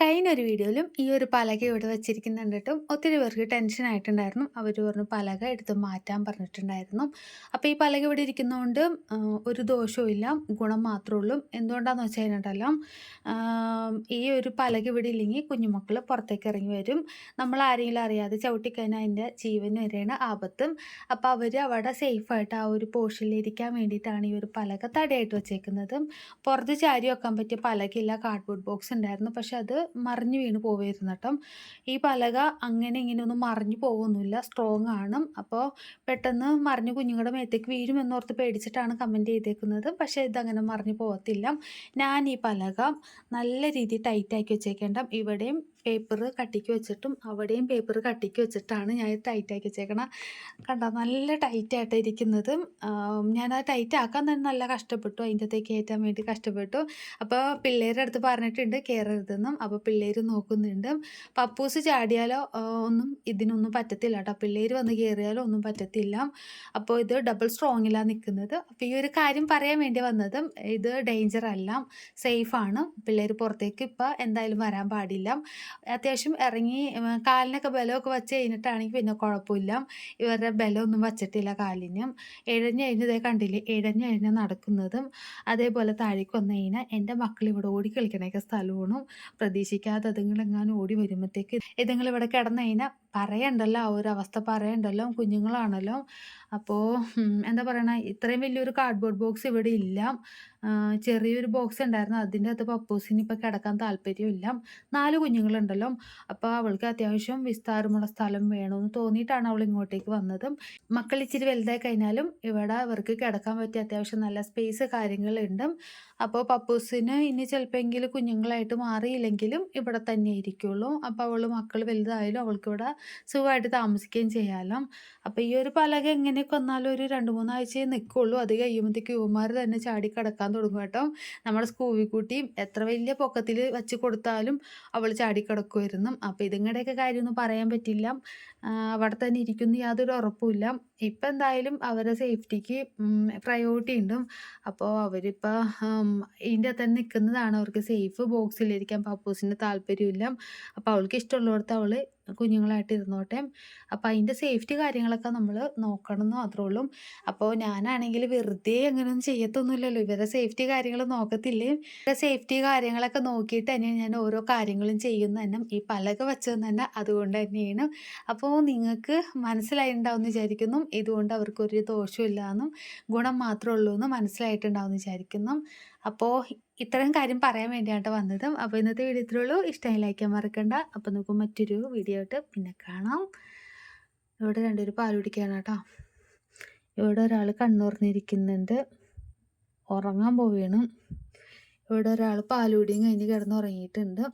കഴിഞ്ഞ ഒരു വീഡിയോയിലും ഈ ഒരു പലക ഇവിടെ വെച്ചിരിക്കുന്നുണ്ട് കേട്ടോ. ഒത്തിരി പേർക്ക് ടെൻഷൻ ആയിട്ടുണ്ടായിരുന്നു. അവർ പറഞ്ഞു പലക എടുത്ത് മാറ്റാൻ പറഞ്ഞിട്ടുണ്ടായിരുന്നു. അപ്പോൾ ഈ പലക ഇവിടെ ഇരിക്കുന്നതുകൊണ്ട് ഒരു ദോഷവും ഇല്ല. ഗുണം മാത്രമേ ഉള്ളൂ. എന്തുകൊണ്ടാണെന്ന് വെച്ച് കഴിഞ്ഞിട്ടല്ലോ ഈ ഒരു പലക ഇവിടെ ഇല്ലെങ്കിൽ കുഞ്ഞുമക്കൾ പുറത്തേക്ക് ഇറങ്ങി വരും. നമ്മൾ ആരെങ്കിലും അറിയാതെ ചവിട്ടിക്കഴിഞ്ഞാൽ അതിന്റെ ജീവന് വരെയാണ് ആപത്തും. അപ്പോൾ അവർ അവിടെ സേഫായിട്ട് ആ ഒരു പോർഷനിൽ ഇരിക്കാൻ വേണ്ടിയിട്ടാണ് ഈ ഒരു പലക തടയായിട്ട് വെച്ചേക്കുന്നത്. പുറത്ത് ചാരി വെക്കാൻ പറ്റിയ പലകയില്ല കാർഡ്ബോർഡ് ബോക്സ് ഉണ്ടായിരുന്നു. പക്ഷെ അത് മറിഞ്ഞു വീണ് പോവായിരുന്നു കേട്ടോ. ഈ പലക അങ്ങനെ ഇങ്ങനെ ഒന്നും മറിഞ്ഞു പോകുന്നില്ല സ്ട്രോങ് ആണ്. അപ്പോൾ പെട്ടെന്ന് മറിഞ്ഞു കുഞ്ഞുങ്ങളുടെ മേത്തേക്ക് വീഴും എന്നോർത്ത് പേടിച്ചിട്ടാണ് കമന്റ് ചെയ്തേക്കുന്നത്. പക്ഷേ ഇതങ്ങനെ മറിഞ്ഞു പോകത്തില്ല ഞാൻ ഈ പലക നല്ല രീതിയിൽ ടൈറ്റാക്കി വെച്ചേക്കേണ്ട. ഇവിടെയും പേപ്പർ കട്ടിക്ക് വെച്ചിട്ടും അവിടെയും പേപ്പർ കട്ടിക്ക് വെച്ചിട്ടാണ് ഞാൻ ടൈറ്റാക്കി വെച്ചേക്കണം. കണ്ടോ? നല്ല ടൈറ്റായിട്ട് ഇരിക്കുന്നത്. ഞാൻ ആ ടൈറ്റ് ആക്കാൻ തന്നെ നല്ല കഷ്ടപ്പെട്ടു. അതിന്റെ അകത്തേക്ക് കയറ്റാൻ വേണ്ടി കഷ്ടപ്പെട്ടു. അപ്പോൾ പിള്ളേരുടെ അടുത്ത് പറഞ്ഞിട്ടുണ്ട് കയറരുതെന്നും അപ്പോൾ പിള്ളേർ നോക്കുന്നുണ്ട്. പപ്പൂസ് ചാടിയാലോ? ഒന്നും ഇതിനൊന്നും പറ്റത്തില്ല കേട്ടോ. പിള്ളേർ വന്ന് കയറിയാലോ ഒന്നും പറ്റത്തില്ല. അപ്പോൾ ഇത് ഡബിൾ സ്ട്രോങ്ങിലാണ് നിൽക്കുന്നത് അപ്പോൾ ഈ ഒരു കാര്യം പറയാൻ വേണ്ടി വന്നതും ഇത് ഡേഞ്ചർ അല്ല. സേഫാണ് പിള്ളേർ പുറത്തേക്ക് ഇപ്പോൾ എന്തായാലും വരാൻ പാടില്ല. അത്യാവശ്യം ഇറങ്ങി കാലിനൊക്കെ ബലമൊക്കെ വെച്ച് കഴിഞ്ഞിട്ടാണെങ്കിൽ പിന്നെ കുഴപ്പമില്ല. ഇവരുടെ ബലമൊന്നും വച്ചിട്ടില്ല കാലിന്. ഇഴഞ്ഞ് കഴിഞ്ഞതേ കണ്ടില്ലേ ഇഴഞ്ഞ് കഴിഞ്ഞ് നടക്കുന്നതും അതേപോലെ താഴേക്ക് വന്നു കഴിഞ്ഞാൽ എന്റെ മക്കൾ ഇവിടെ ഓടി കളിക്കണൊക്കെ സ്ഥലമാണ്. പ്രതീക്ഷിക്കാതെ അതുങ്ങളെങ്ങാനും ഓടി വരുമ്പോഴത്തേക്ക് ഇതുങ്ങൾ ഇവിടെ കിടന്നു കഴിഞ്ഞാൽ പറയണ്ടല്ലോ ആ ഒരു അവസ്ഥ പറയണ്ടല്ലോ കുഞ്ഞുങ്ങളാണല്ലോ. അപ്പോൾ എന്താ പറയണ ഇത്രയും വലിയൊരു കാർഡ്ബോർഡ് ബോക്സ് ഇവിടെ ഇല്ല. ചെറിയൊരു ബോക്സ് ഉണ്ടായിരുന്നു. അതിന്റെ അകത്ത് പപ്പൂസിന് ഇപ്പോൾ കിടക്കാൻ താല്പര്യമില്ല. നാല് കുഞ്ഞുങ്ങളുണ്ടല്ലോ. അപ്പോൾ അവൾക്ക് അത്യാവശ്യം വിസ്താരമുള്ള സ്ഥലം വേണമെന്ന് തോന്നിയിട്ടാണ് അവൾ ഇങ്ങോട്ടേക്ക് വന്നത്. മക്കൾ ഇച്ചിരി വലുതായി കഴിഞ്ഞാലും ഇവിടെ അവർക്ക് കിടക്കാൻ പറ്റിയ അത്യാവശ്യം നല്ല സ്പേസ് കാര്യങ്ങളുണ്ട്. അപ്പോൾ പപ്പൂസിന് ഇനി ചിലപ്പോൾ കുഞ്ഞുങ്ങളായിട്ട് മാറിയില്ലെങ്കിലും ഇവിടെ തന്നെ ഇരിക്കുള്ളൂ. അപ്പോൾ അവൾ മക്കൾ വലുതായാലും അവൾക്ക് ഇവിടെ സുഖമായിട്ട് താമസിക്കുകയും ചെയ്യാമല്ലോ അപ്പോൾ ഈ ഒരു പലക എങ്ങനെയൊക്കെ വന്നാലും ഒരു രണ്ട് മൂന്നാഴ്ചയെ നിൽക്കുള്ളൂ. അത് കഴിയുമ്പോഴത്തേക്ക് യുവമാർ തന്നെ ചാടി കിടക്കാൻ തുടങ്ങും കേട്ടോ. നമ്മുടെ സ്കൂവിക്കുട്ടിയും എത്ര വലിയ പൊക്കത്തിൽ വെച്ച് കൊടുത്താലും അവൾ ചാടി കിടക്കുമായിരുന്നു. അപ്പോൾ ഇതിങ്ങടെയൊക്കെ കാര്യമൊന്നും പറയാൻ പറ്റില്ല. അവിടെ തന്നെ ഇരിക്കുന്നു യാതൊരു ഉറപ്പുമില്ല. ഇപ്പം എന്തായാലും അവരുടെ സേഫ്റ്റിക്ക് പ്രയോറിറ്റി ഉണ്ട്. അപ്പോൾ അവരിപ്പോൾ ഇതിന്റെ തന്നെ നിൽക്കുന്നതാണ് അവർക്ക് സേഫ്. ബോക്സിലിരിക്കാൻ പപ്പൂസിന് താല്പര്യമില്ല. അപ്പോൾ അവൾക്ക് ഇഷ്ടമുള്ളിടത്ത് അവൾ കുഞ്ഞുങ്ങളായിട്ട് ഇരുന്നോട്ടെ അപ്പോൾ അതിന്റെ സേഫ്റ്റി കാര്യങ്ങളൊക്കെ നമ്മൾ നോക്കണം എന്ന് മാത്രമേ ഉള്ളൂ. അപ്പോൾ ഞാനാണെങ്കിൽ വെറുതെ അങ്ങനെയൊന്നും ചെയ്യത്തൊന്നുമില്ലല്ലോ. ഇവരുടെ സേഫ്റ്റി കാര്യങ്ങൾ നോക്കത്തില്ലേ? ഇവരുടെ സേഫ്റ്റി കാര്യങ്ങളൊക്കെ നോക്കിയിട്ട് തന്നെയാണ് ഞാൻ ഓരോ കാര്യങ്ങളും ചെയ്യുന്ന തന്നെ ഈ പലക വെച്ചത് തന്നെ അതുകൊണ്ട് തന്നെയാണ്. അപ്പോൾ നിങ്ങൾക്ക് മനസ്സിലായിട്ടുണ്ടാവും എന്ന് വിചാരിക്കുന്നു. ഇതുകൊണ്ട് അവർക്കൊരു ദോഷമില്ല എന്നും ഗുണം മാത്രമേ ഉള്ളൂ എന്ന് മനസ്സിലായിട്ടുണ്ടാവും എന്ന് വിചാരിക്കുന്നു. അപ്പോൾ ഇത്രയും കാര്യം പറയാൻ വേണ്ടിയാണ് വന്നത്. അപ്പോൾ ഇന്നത്തെ വീഡിയോ ഇത്രയുള്ളൂ ഇഷ്ടമായി ലൈക്കാൻ മറക്കണ്ട. അപ്പോൾ നമുക്ക് മറ്റൊരു വീഡിയോ ആയിട്ട് പിന്നെ കാണാം. ഇവിടെ രണ്ടുപേരും പാൽ കുടിക്കുകയാണ് കേട്ടോ. ഇവിടെ ഒരാൾ കണ്ണുറഞ്ഞിരിക്കുന്നുണ്ട്. ഉറങ്ങാൻ പോവുകയാണ്. ഇവിടെ ഒരാൾ പാലുടിയും കഴിഞ്ഞ് കിടന്ന് ഉറങ്ങിയിട്ടുണ്ട്